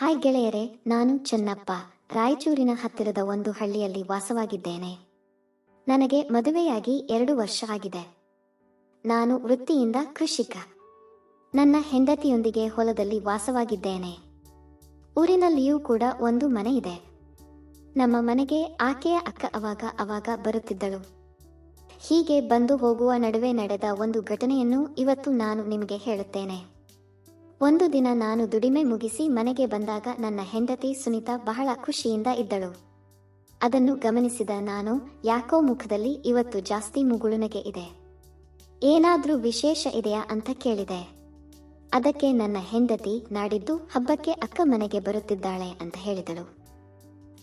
Hi ಗೆಳೆಯರೇ, ನಾನು ಚೆನ್ನಪ್ಪ. ರಾಯಚೂರಿನ ಹತ್ತಿರದ ಒಂದು ಹಳ್ಳಿಯಲ್ಲಿ ವಾಸವಾಗಿದ್ದೇನೆ. ನನಗೆ ಮದುವೆಯಾಗಿ ಎರಡು ವರ್ಷ ಆಗಿದೆ. ನಾನು ವೃತ್ತಿಯಿಂದ ಕೃಷಿಕ. ನನ್ನ ಹೆಂಡತಿಯೊಂದಿಗೆ ಹೊಲದಲ್ಲಿ ವಾಸವಾಗಿದ್ದೇನೆ. ಊರಿನಲ್ಲಿಯೂ ಕೂಡ ಒಂದು ಮನೆ ಇದೆ. ನಮ್ಮ ಮನೆಗೆ ಆಕೆಯ ಅಕ್ಕ ಅವಾಗ ಅವಾಗ ಬರುತ್ತಿದ್ದಳು. ಹೀಗೆ ಬಂದು ಹೋಗುವ ನಡುವೆ ನಡೆದ ಒಂದು ಘಟನೆಯನ್ನು ಇವತ್ತು ನಾನು ನಿಮಗೆ ಹೇಳುತ್ತೇನೆ. ಒಂದು ದಿನ ನಾನು ದುಡಿಮೆ ಮುಗಿಸಿ ಮನೆಗೆ ಬಂದಾಗ ನನ್ನ ಹೆಂಡತಿ ಸುನೀತಾ ಬಹಳ ಖುಷಿಯಿಂದ ಇದ್ದಳು. ಅದನ್ನು ಗಮನಿಸಿದ ನಾನು, ಯಾಕೋ ಮುಖದಲ್ಲಿ ಇವತ್ತು ಜಾಸ್ತಿ ಮುಗುಳುನಗೆ ಇದೆ. ಏನಾದರೂ ವಿಶೇಷ ಇದೆಯಾ ಅಂತ ಕೇಳಿದೆ. ಅದಕ್ಕೆ ನನ್ನ ಹೆಂಡತಿ ನಾಡಿದ್ದು ಹಬ್ಬಕ್ಕೆ ಅಕ್ಕ ಮನೆಗೆ ಬರುತ್ತಿದ್ದಾಳೆ ಅಂತ ಹೇಳಿದಳು.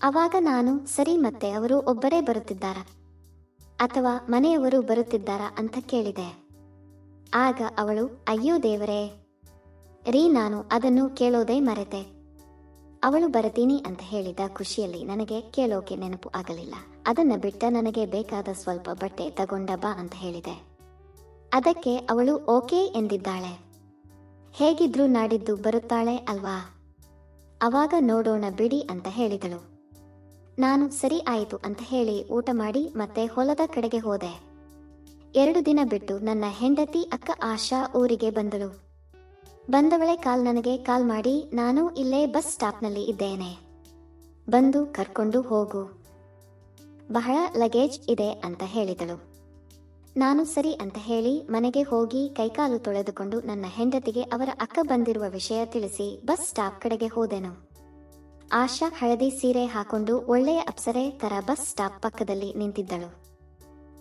ಅವಾಗ ನಾನು, ಸರಿ ಮತ್ತೆ ಅವರು ಒಬ್ಬರೇ ಬರುತ್ತಿದ್ದಾರಾ? ಅಥವಾ ಮನೆಯವರು ಬರುತ್ತಿದ್ದಾರಾ ಅಂತ ಕೇಳಿದೆ. ಆಗ ಅವಳು, ಅಯ್ಯೋ ದೇವರೇ! ರೀ, ನಾನು ಅದನ್ನು ಕೇಳೋದೇ ಮರೆತೆ. ಅವಳು ಬರತೀನಿ ಅಂತ ಹೇಳಿದ ಖುಷಿಯಲ್ಲಿ ನನಗೆ ಕೇಳೋಕೆ ನೆನಪು ಆಗಲಿಲ್ಲ. ಅದನ್ನ ಬಿಟ್ಟ ನನಗೆ ಬೇಕಾದ ಸ್ವಲ್ಪ ಬಟ್ಟೆ ತಗೊಂಡ ಬಾ ಅಂತ ಹೇಳಿದೆ. ಅದಕ್ಕೆ ಅವಳು ಓಕೆ ಎಂದಿದ್ದಾಳೆ. ಹೇಗಿದ್ರೂ ನಾಡಿದ್ದು ಬರುತ್ತಾಳೆ ಅಲ್ವಾ? ಅವಾಗ ನೋಡೋಣ ಬಿಡಿ ಅಂತ ಹೇಳಿದಳು. ನಾನು ಸರಿ ಆಯಿತು ಅಂತ ಹೇಳಿ ಊಟ ಮಾಡಿ ಮತ್ತೆ ಹೊಲದ ಕಡೆಗೆ ಹೋದೆ. ಎರಡು ದಿನ ಬಿಟ್ಟು ನನ್ನ ಹೆಂಡತಿ ಅಕ್ಕ ಆಶಾ ಊರಿಗೆ ಬಂದಳು. ಬಂದವಳೆ ಕಾಲ್ ನನಗೆ ಕಾಲ್ ಮಾಡಿ, ನಾನು ಇಲ್ಲೇ ಬಸ್ ಸ್ಟಾಪ್ನಲ್ಲಿ ಇದ್ದೇನೆ. ಬಂದು ಕರ್ಕೊಂಡು ಹೋಗು. ಬಹಳ ಲಗೇಜ್ ಇದೆ ಅಂತ ಹೇಳಿದಳು. ನಾನು ಸರಿ ಅಂತ ಹೇಳಿ ಮನೆಗೆ ಹೋಗಿ ಕೈಕಾಲು ತೊಳೆದುಕೊಂಡು ನನ್ನ ಹೆಂಡತಿಗೆ ಅವರ ಅಕ್ಕ ಬಂದಿರುವ ವಿಷಯ ತಿಳಿಸಿ ಬಸ್ ಸ್ಟಾಪ್ ಕಡೆಗೆ ಹೋದೆನು. ಆಶಾ ಹಳದಿ ಸೀರೆ ಹಾಕೊಂಡು ಒಳ್ಳೆಯ ಅಪ್ಸರೆ ತರ ಬಸ್ ಸ್ಟಾಪ್ ಪಕ್ಕದಲ್ಲಿ ನಿಂತಿದ್ದಳು.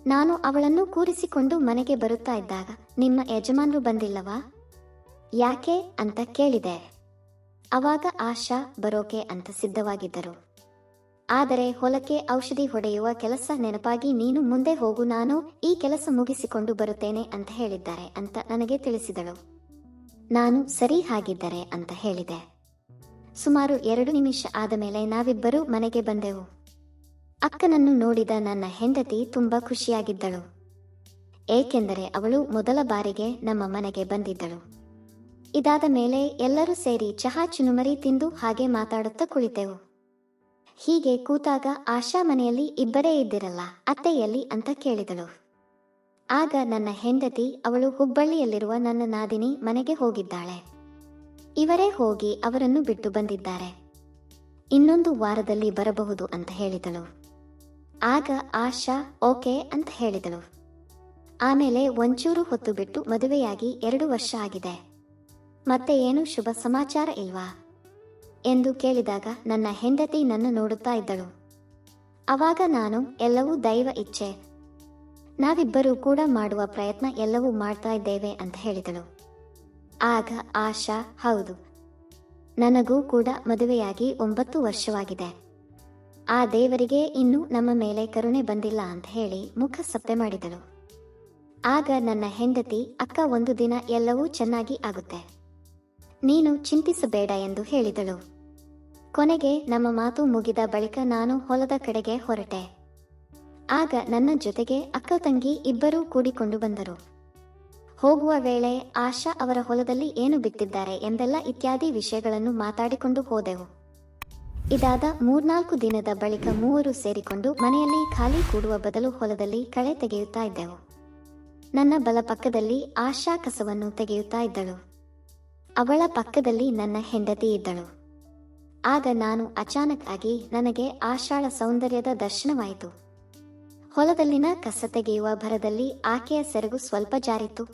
ನಾನು ಅವಳನ್ನು ಕೂರಿಸಿಕೊಂಡು ಮನೆಗೆ ಬರುತ್ತಾ ಇದ್ದಾಗ, ನಿಮ್ಮ ಯಜಮಾನರು ಬಂದಿಲ್ಲವಾ? ಯಾಕೆ ಅಂತ ಕೇಳಿದೆ. ಅವಾಗ ಆಶಾ ಬರೋಕೆ ಅಂತ ಸಿದ್ಧವಾಗಿದ್ದರು. ಆದರೆ ಹೊಲಕ್ಕೆ ಔಷಧಿ ಹೊಡೆಯುವ ಕೆಲಸ ನೆನಪಾಗಿ ನೀನು ಮುಂದೆ ಹೋಗು ನಾನು ಈ ಕೆಲಸ ಮುಗಿಸಿಕೊಂಡು ಬರುತ್ತೇನೆ ಅಂತ ಹೇಳಿದ್ದಾರೆ ಅಂತ ನನಗೆ ತಿಳಿಸಿದಳು. ನಾನು ಸರಿ ಹಾಗಿದ್ದರೆ ಅಂತ ಹೇಳಿದೆ. ಸುಮಾರು ಎರಡು ನಿಮಿಷ ಆದ ಮೇಲೆ ನಾವಿಬ್ಬರೂ ಮನೆಗೆ ಬಂದೆವು. ಅಕ್ಕನನ್ನು ನೋಡಿದ ನನ್ನ ಹೆಂಡತಿ ತುಂಬಾ ಖುಷಿಯಾಗಿದ್ದಳು. ಏಕೆಂದರೆ ಅವಳು ಮೊದಲ ಬಾರಿಗೆ ನಮ್ಮ ಮನೆಗೆ ಬಂದಿದ್ದಳು. ಇದಾದ ಮೇಲೆ ಎಲ್ಲರೂ ಸೇರಿ ಚಹಾ ಚುನುಮರಿ ತಿಂದು ಹಾಗೆ ಮಾತಾಡುತ್ತಾ ಕುಳಿತೆವು. ಹೀಗೆ ಕೂತಾಗ ಆಶಾ ಮನೆಯಲ್ಲಿ ಇಬ್ಬರೇ ಇದ್ದಿರಲ್ಲ, ಅತ್ತೆಯಲ್ಲಿ ಅಂತ ಕೇಳಿದಳು. ಆಗ ನನ್ನ ಹೆಂಡತಿ, ಅವಳು ಹುಬ್ಬಳ್ಳಿಯಲ್ಲಿರುವ ನನ್ನ ನಾದಿನಿ ಮನೆಗೆ ಹೋಗಿದ್ದಾಳೆ. ಇವರೇ ಹೋಗಿ ಅವರನ್ನು ಬಿಟ್ಟು ಬಂದಿದ್ದಾರೆ. ಇನ್ನೊಂದು ವಾರದಲ್ಲಿ ಬರಬಹುದು ಅಂತ ಹೇಳಿದಳು. ಆಗ ಆಶಾ, ಓಕೆ ಅಂತ ಹೇಳಿದಳು. ಆಮೇಲೆ ಒಂಚೂರು ಹೊತ್ತು ಬಿಟ್ಟು ಮದುವೆಯಾಗಿ ಎರಡು ವರ್ಷ ಆಗಿದೆ. ಮತ್ತೆ ಏನು ಶುಭ ಸಮಾಚಾರ ಇಲ್ವಾ? ಎಂದು ಕೇಳಿದಾಗ ನನ್ನ ಹೆಂಡತಿ ನನ್ನ ನೋಡುತ್ತಾ ಇದ್ದಳು. ಅವಾಗ ನಾನು ಎಲ್ಲವೂ ದೈವ ಇಚ್ಛೆ. ನಾವಿಬ್ಬರೂ ಕೂಡ ಮಾಡುವ ಪ್ರಯತ್ನ ಎಲ್ಲವೂ ಮಾಡ್ತಾ ಇದ್ದೇವೆ ಅಂತ ಹೇಳಿದಳು. ಆಗ ಆಶಾ, ಹೌದು. ನನಗೂ ಕೂಡ ಮದುವೆಯಾಗಿ ಒಂಬತ್ತು ವರ್ಷವಾಗಿದೆ. ಆ ದೇವರಿಗೆ ಇನ್ನೂ ನಮ್ಮ ಮೇಲೆ ಕರುಣೆ ಬಂದಿಲ್ಲ ಅಂತ ಹೇಳಿ ಮುಖ ಸಪ್ಪೆ ಮಾಡಿದಳು. ಆಗ ನನ್ನ ಹೆಂಡತಿ, ಅಕ್ಕ ಒಂದು ದಿನ ಎಲ್ಲವೂ ಚೆನ್ನಾಗಿ ಆಗುತ್ತೆ. ನೀನು ಚಿಂತಿಸಬೇಡ ಎಂದು ಹೇಳಿದಳು. ಕೊನೆಗೆ ನಮ್ಮ ಮಾತು ಮುಗಿದ ಬಳಿಕ ನಾನು ಹೊಲದ ಕಡೆಗೆ ಹೊರಟೆ. ಆಗ ನನ್ನ ಜೊತೆಗೆ ಅಕ್ಕ ತಂಗಿ ಇಬ್ಬರೂ ಕೂಡಿಕೊಂಡು ಬಂದರು. ಹೋಗುವ ವೇಳೆ ಆಶಾ ಅವರ ಹೊಲದಲ್ಲಿ ಏನು ಬಿತ್ತಿದ್ದಾರೆ ಎಂದೆಲ್ಲ ಇತ್ಯಾದಿ ವಿಷಯಗಳನ್ನು ಮಾತಾಡಿಕೊಂಡು ಹೋದೆವು. ಇದಾದ ಮೂರ್ನಾಲ್ಕು ದಿನದ ಬಳಿಕ ಮೂವರು ಸೇರಿಕೊಂಡು ಮನೆಯಲ್ಲಿ ಖಾಲಿ ಕೂಡುವ ಬದಲು ಹೊಲದಲ್ಲಿ ಕಳೆ ತೆಗೆಯುತ್ತಾ ಇದ್ದೆವು. ನನ್ನ ಬಲ ಪಕ್ಕದಲ್ಲಿ ಆಶಾ ಕಸವನ್ನು ತೆಗೆಯುತ್ತಾ ಇದ್ದಳು. ಅವಳ ಪಕ್ಕದಲ್ಲಿ ನನ್ನ ಹೆಂಡತಿ ಇದ್ದಳು. ಆಗ ನಾನು ಅಚಾನಕ್ ಆಗಿ ನನಗೆ ಆಶಾಳ ಸೌಂದರ್ಯದ ದರ್ಶನವಾಯಿತು. ಹೊಲದಲ್ಲಿನ ಕಸ ತೆಗೆಯುವ ಭರದಲ್ಲಿ ಆಕೆಯ ಸೆರಗು ಸ್ವಲ್ಪ ಜಾರಿತ್ತು.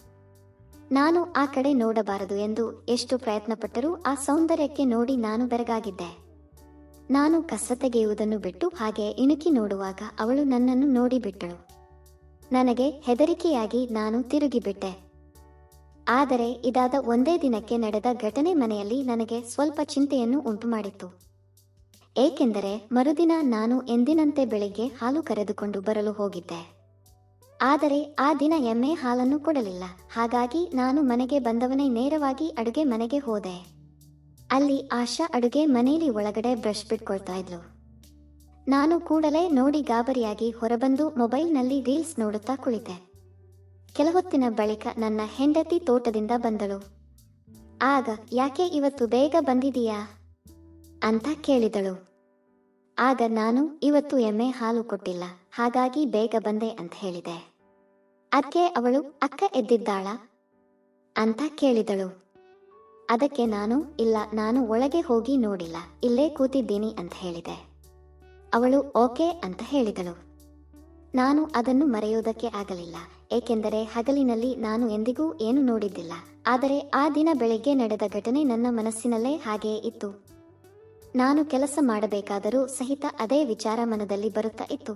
ನಾನು ಆ ಕಡೆ ನೋಡಬಾರದು ಎಂದು ಎಷ್ಟು ಪ್ರಯತ್ನಪಟ್ಟರೂ ಆ ಸೌಂದರ್ಯಕ್ಕೆ ನೋಡಿ ನಾನು ಬೆರಗಾಗಿದ್ದೆ. ನಾನು ಕಸ ತೆಗೆಯುವುದನ್ನು ಬಿಟ್ಟು ಹಾಗೆ ಇಣುಕಿ ನೋಡುವಾಗ ಅವಳು ನನ್ನನ್ನು ನೋಡಿಬಿಟ್ಟಳು ನನಗೆ ಹೆದರಿಕೆಯಾಗಿ ನಾನು ತಿರುಗಿಬಿಟ್ಟೆ. ಆದರೆ ಇದಾದ ಒಂದೇ ದಿನಕ್ಕೆ ನಡೆದ ಘಟನೆ ಮನೆಯಲ್ಲಿ ನನಗೆ ಸ್ವಲ್ಪ ಚಿಂತೆಯನ್ನು ಉಂಟುಮಾಡಿತ್ತು. ಏಕೆಂದರೆ ಮರುದಿನ ನಾನು ಎಂದಿನಂತೆ ಬೆಳಿಗ್ಗೆ ಹಾಲು ಕರೆದುಕೊಂಡು ಬರಲು ಹೋಗಿದ್ದೆ. ಆದರೆ ಆ ದಿನ ಎಮ್ಮೆ ಹಾಲನ್ನು ಕೊಡಲಿಲ್ಲ. ಹಾಗಾಗಿ ನಾನು ಮನೆಗೆ ಬಂದವನೇ ನೇರವಾಗಿ ಅಡುಗೆ ಮನೆಗೆ ಹೋದೆ. ಅಲ್ಲಿ ಆಶಾ ಅಡುಗೆ ಮನೆಯಲ್ಲಿ ಒಳಗಡೆ ಬ್ರಷ್ ಬಿಟ್ಕೊಳ್ತಾ ಇದ್ಲು. ನಾನು ಕೂಡಲೇ ನೋಡಿ ಗಾಬರಿಯಾಗಿ ಹೊರಬಂದು ಮೊಬೈಲ್ನಲ್ಲಿ ರೀಲ್ಸ್ ನೋಡುತ್ತಾ ಕುಳಿತೆ. ಕೆಲಹೊತ್ತಿನ ಬಳಿಕ ನನ್ನ ಹೆಂಡತಿ ತೋಟದಿಂದ ಬಂದಳು. ಆಗ, ಯಾಕೆ ಇವತ್ತು ಬೇಗ ಬಂದಿದೀಯಾ ಅಂತ ಕೇಳಿದಳು. ಆಗ ನಾನು, ಇವತ್ತು ಎಮ್ಮೆ ಹಾಲು ಕೊಟ್ಟಿಲ್ಲ, ಹಾಗಾಗಿ ಬೇಗ ಬಂದೆ ಅಂತ ಹೇಳಿದೆ. ಅದಕ್ಕೆ ಅವಳು ಅಕ್ಕ ಎದ್ದಿದ್ದಾಳ? ಅಂತ ಕೇಳಿದಳು. ಅದಕ್ಕೆ ನಾನು, ಇಲ್ಲ, ನಾನು ಒಳಗೆ ಹೋಗಿ ನೋಡಿಲ್ಲ, ಇಲ್ಲೇ ಕೂತಿದ್ದೀನಿ ಅಂತ ಹೇಳಿದೆ. ಅವಳು, ಓಕೆ ಅಂತ ಹೇಳಿದಳು. ನಾನು ಅದನ್ನು ಮರೆಯುವುದಕ್ಕೆ ಆಗಲಿಲ್ಲ, ಏಕೆಂದರೆ ಹಗಲಿನಲ್ಲಿ ನಾನು ಎಂದಿಗೂ ಏನು ನೋಡಿದ್ದಿಲ್ಲ. ಆದರೆ ಆ ದಿನ ಬೆಳಿಗ್ಗೆ ನಡೆದ ಘಟನೆ ನನ್ನ ಮನಸ್ಸಿನಲ್ಲೇ ಹಾಗೆಯೇ ಇತ್ತು. ನಾನು ಕೆಲಸ ಮಾಡಬೇಕಾದರೂ ಸಹಿತ ಅದೇ ವಿಚಾರ ಮನದಲ್ಲಿ ಬರುತ್ತಾ ಇತ್ತು.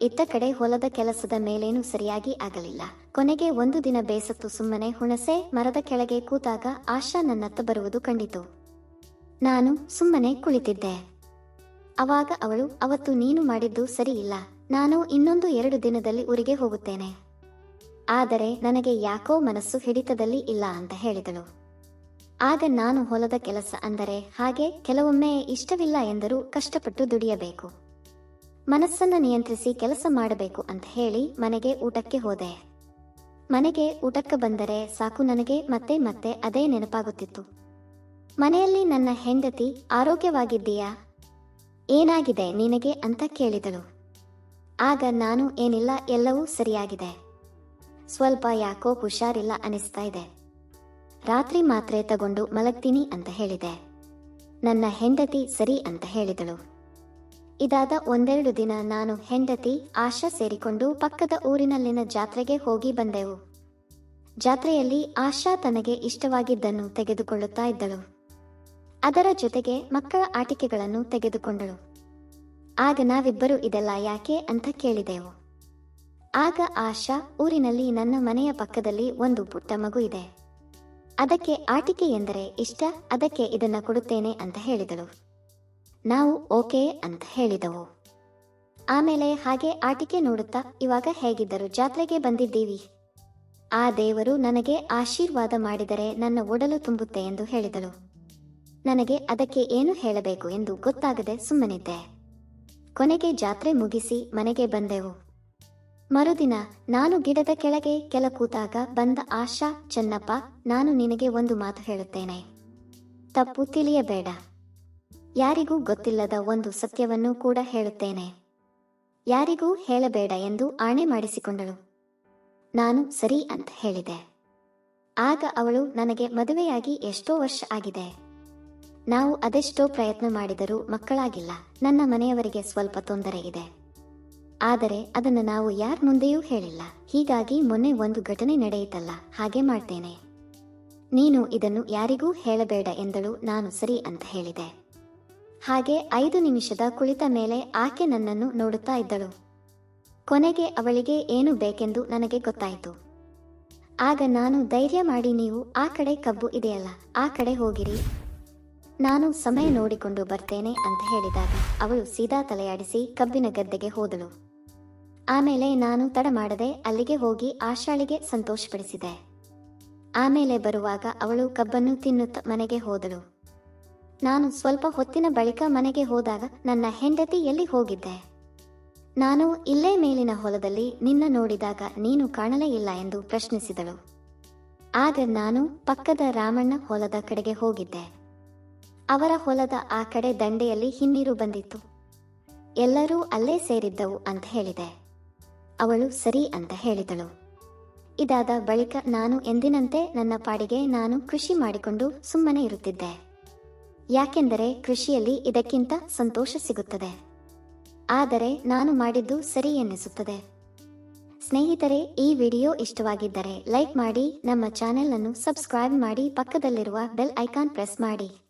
ಇತ್ತ ಕಡೆ ಹೊಲದ ಕೆಲಸದ ಮೇಲೇನೂ ಸರಿಯಾಗಿ ಆಗಲಿಲ್ಲ. ಕೊನೆಗೆ ಒಂದು ದಿನ ಬೇಸತ್ತು ಸುಮ್ಮನೆ ಹುಣಸೆ ಮರದ ಕೆಳಗೆ ಕೂತಾಗ ಆಶಾ ನನ್ನತ್ತ ಬರುವುದು ಕಂಡಿತು. ನಾನು ಸುಮ್ಮನೆ ಕುಳಿತಿದ್ದೆ. ಅವಾಗ ಅವಳು, ಅವತ್ತು ನೀನು ಮಾಡಿದ್ದು ಸರಿಯಿಲ್ಲ. ನಾನು ಇನ್ನೊಂದು ಎರಡು ದಿನದಲ್ಲಿ ಊರಿಗೆ ಹೋಗುತ್ತೇನೆ. ಆದರೆ ನನಗೆ ಯಾಕೋ ಮನಸ್ಸು ಹಿಡಿತದಲ್ಲಿ ಇಲ್ಲ ಅಂತ ಹೇಳಿದಳು. ಆಗ ನಾನು ಹೊಲದ ಕೆಲಸ ಅಂದರೆ ಹಾಗೆ ಕೆಲವೊಮ್ಮೆ ಇಷ್ಟವಿಲ್ಲ ಎಂದರೂ ಕಷ್ಟಪಟ್ಟು ದುಡಿಯಬೇಕು. ಮನಸ್ಸನ್ನು ನಿಯಂತ್ರಿಸಿ ಕೆಲಸ ಮಾಡಬೇಕು ಅಂತ ಹೇಳಿ ಮನೆಗೆ ಊಟಕ್ಕೆ ಹೋದೆ. ಮನೆಗೆ ಊಟಕ್ಕೆ ಬಂದರೆ ಸಾಕು ನನಗೆ ಮತ್ತೆ ಮತ್ತೆ ಅದೇ ನೆನಪಾಗುತ್ತಿತ್ತು. ಮನೆಯಲ್ಲಿ ನನ್ನ ಹೆಂಡತಿ ಆರೋಗ್ಯವಾಗಿದ್ದೀಯಾ? ಏನಾಗಿದೆ ನಿನಗೆ ಅಂತ ಕೇಳಿದಳು. ಆಗ ನಾನು ಏನಿಲ್ಲ ಎಲ್ಲವೂ ಸರಿಯಾಗಿದೆ. ಸ್ವಲ್ಪ ಯಾಕೋ ಹುಷಾರಿಲ್ಲ ಅನಿಸ್ತಾ ಇದೆ. ರಾತ್ರಿ ಮಾತ್ರೆ ತಗೊಂಡು ಮಲಗ್ತೀನಿ ಅಂತ ಹೇಳಿದೆ. ನನ್ನ ಹೆಂಡತಿ ಸರಿ ಅಂತ ಹೇಳಿದಳು. ಇದಾದ ಒಂದೆರಡು ದಿನ ನಾನು ಹೆಂಡತಿ ಆಶಾ ಸೇರಿಕೊಂಡು ಪಕ್ಕದ ಊರಿನಲ್ಲಿನ ಜಾತ್ರೆಗೆ ಹೋಗಿ ಬಂದೆವು. ಜಾತ್ರೆಯಲ್ಲಿ ಆಶಾ ತನಗೆ ಇಷ್ಟವಾಗಿದ್ದನ್ನು ತೆಗೆದುಕೊಳ್ಳುತ್ತಾ ಇದ್ದಳು. ಅದರ ಜೊತೆಗೆ ಮಕ್ಕಳ ಆಟಿಕೆಗಳನ್ನು ತೆಗೆದುಕೊಂಡಳು. ಆಗ ನಾವಿಬ್ಬರು ಇದೆಲ್ಲ ಯಾಕೆ ಅಂತ ಕೇಳಿದೆವು. ಆಗ ಆಶಾ ಊರಿನಲ್ಲಿ ನನ್ನ ಮನೆಯ ಪಕ್ಕದಲ್ಲಿ ಒಂದು ಪುಟ್ಟ ಮಗು ಇದೆ. ಅದಕ್ಕೆ ಆಟಿಕೆ ಎಂದರೆ ಇಷ್ಟ, ಅದಕ್ಕೆ ಇದನ್ನು ಕೊಡುತ್ತೇನೆ ಅಂತ ಹೇಳಿದಳು. ನಾವು ಓಕೆ ಅಂತ ಹೇಳಿದವು. ಆಮೇಲೆ ಹಾಗೆ ಆಟಿಕೆ ನೋಡುತ್ತಾ ಇವಾಗ ಹೇಗಿದ್ದರು ಜಾತ್ರೆಗೆ ಬಂದಿದ್ದೀವಿ. ಆ ದೇವರು ನನಗೆ ಆಶೀರ್ವಾದ ಮಾಡಿದರೆ ನನ್ನ ಒಡಲು ತುಂಬುತ್ತೆ ಎಂದು ಹೇಳಿದಳು. ನನಗೆ ಅದಕ್ಕೆ ಏನು ಹೇಳಬೇಕು ಎಂದು ಗೊತ್ತಾಗದೆ ಸುಮ್ಮನಿದ್ದೆ. ಕೊನೆಗೆ ಜಾತ್ರೆ ಮುಗಿಸಿ ಮನೆಗೆ ಬಂದೆವು. ಮರುದಿನ ನಾನು ಗಿಡದ ಕೆಳಗೆ ಕೆಲ ಕೂತಾಗ ಬಂದ ಆಶಾ, ಚೆನ್ನಪ್ಪ, ನಾನು ನಿನಗೆ ಒಂದು ಮಾತು ಹೇಳುತ್ತೇನೆ. ತಪ್ಪು ತಿಳಿಯಬೇಡ. ಯಾರಿಗೂ ಗೊತ್ತಿಲ್ಲದ ಒಂದು ಸತ್ಯವನ್ನು ಕೂಡ ಹೇಳುತ್ತೇನೆ. ಯಾರಿಗೂ ಹೇಳಬೇಡ ಎಂದು ಆಣೆ ಮಾಡಿಸಿಕೊಂಡಳು. ನಾನು ಸರಿ ಅಂತ ಹೇಳಿದೆ. ಆಗ ಅವಳು ನನಗೆ ಮದುವೆಯಾಗಿ ಎಷ್ಟೋ ವರ್ಷ ಆಗಿದೆ. ನಾವು ಅದೆಷ್ಟೋ ಪ್ರಯತ್ನ ಮಾಡಿದರೂ ಮಕ್ಕಳಾಗಿಲ್ಲ. ನನ್ನ ಮನೆಯವರಿಗೆ ಸ್ವಲ್ಪ ತೊಂದರೆ ಇದೆ. ಆದರೆ ಅದನ್ನು ನಾವು ಯಾರ ಮುಂದೆಯೂ ಹೇಳಿಲ್ಲ. ಹೀಗಾಗಿ ಮೊನ್ನೆ ಒಂದು ಘಟನೆ ನಡೆಯಿತಲ್ಲ, ಹಾಗೆ ಮಾಡ್ತೇನೆ. ನೀನು ಇದನ್ನು ಯಾರಿಗೂ ಹೇಳಬೇಡ ಎಂದಳು ನಾನು ಸರಿ ಅಂತ ಹೇಳಿದೆ. ಹಾಗೆ ಐದು ನಿಮಿಷದ ಕುಳಿತ ಮೇಲೆ ಆಕೆ ನನ್ನನ್ನು ನೋಡುತ್ತಾ ಇದ್ದಳು. ಕೊನೆಗೆ ಅವಳಿಗೆ ಏನು ಬೇಕೆಂದು ನನಗೆ ಗೊತ್ತಾಯಿತು. ಆಗ ನಾನು ಧೈರ್ಯ ಮಾಡಿ ನೀವು ಆ ಕಡೆ ಕಬ್ಬು ಇದೆಯಲ್ಲ, ಆ ಕಡೆ ಹೋಗಿರಿ. ನಾನು ಸಮಯ ನೋಡಿಕೊಂಡು ಬರ್ತೇನೆ ಅಂತ ಹೇಳಿದಾಗ ಅವಳು ಸೀದಾ ತಲೆಯಾಡಿಸಿ ಕಬ್ಬಿನ ಗದ್ದೆಗೆ ಹೋದಳು. ಆಮೇಲೆ ನಾನು ತಡ ಮಾಡದೆ ಅಲ್ಲಿಗೆ ಹೋಗಿ ಆಶಾಳಿಗೆ ಸಂತೋಷಪಡಿಸಿದೆ. ಆಮೇಲೆ ಬರುವಾಗ ಅವಳು ಕಬ್ಬನ್ನು ತಿನ್ನುತ್ತ ಮನೆಗೆ ಹೋದಳು. ನಾನು ಸ್ವಲ್ಪ ಹೊತ್ತಿನ ಬಳಿಕ ಮನೆಗೆ ಹೋದಾಗ ನನ್ನ ಹೆಂಡತಿ ಎಲ್ಲಿ ಹೋಗಿದ್ದೆ? ನಾನು ಇಲ್ಲೇ ಮೇಲಿನ ಹೊಲದಲ್ಲಿ ನಿನ್ನ ನೋಡಿದಾಗ ನೀನು ಕಾಣಲೇ ಇಲ್ಲ ಎಂದು ಪ್ರಶ್ನಿಸಿದಳು. ಆಗ ನಾನು ಪಕ್ಕದ ರಾಮಣ್ಣ ಹೊಲದ ಕಡೆಗೆ ಹೋಗಿದ್ದೆ. ಅವರ ಹೊಲದ ಆ ಕಡೆ ದಂಡೆಯಲ್ಲಿ ಹಿನ್ನೀರು ಬಂದಿತ್ತು. ಎಲ್ಲರೂ ಅಲ್ಲೇ ಸೇರಿದ್ದವು ಅಂತ ಹೇಳಿದೆ. ಅವಳು ಸರಿ ಅಂತ ಹೇಳಿದಳು. ಇದಾದ ಬಳಿಕ ನಾನು ಎಂದಿನಂತೆ ನನ್ನ ಪಾಡಿಗೆ ನಾನು ಕೃಷಿ ಮಾಡಿಕೊಂಡು ಸುಮ್ಮನೆ ಇರುತ್ತಿದ್ದೆ. ಯಾಕೆಂದರೆ ಕೃಷಿಯಲ್ಲಿ ಇದಕ್ಕಿಂತ ಸಂತೋಷ ಸಿಗುತ್ತದೆ. ಆದರೆ ನಾನು ಮಾಡಿದ್ದು ಸರಿ ಎನ್ನಿಸುತ್ತದೆ. ಸ್ನೇಹಿತರೆ, ಈ ವಿಡಿಯೋ ಇಷ್ಟವಾಗಿದ್ದರೆ ಲೈಕ್ ಮಾಡಿ, ನಮ್ಮ ಚಾನೆಲ್ ಅನ್ನು ಸಬ್ಸ್ಕ್ರೈಬ್ ಮಾಡಿ ಪಕ್ಕದಲ್ಲಿರುವ ಬೆಲ್ ಐಕಾನ್ ಪ್ರೆಸ್ ಮಾಡಿ.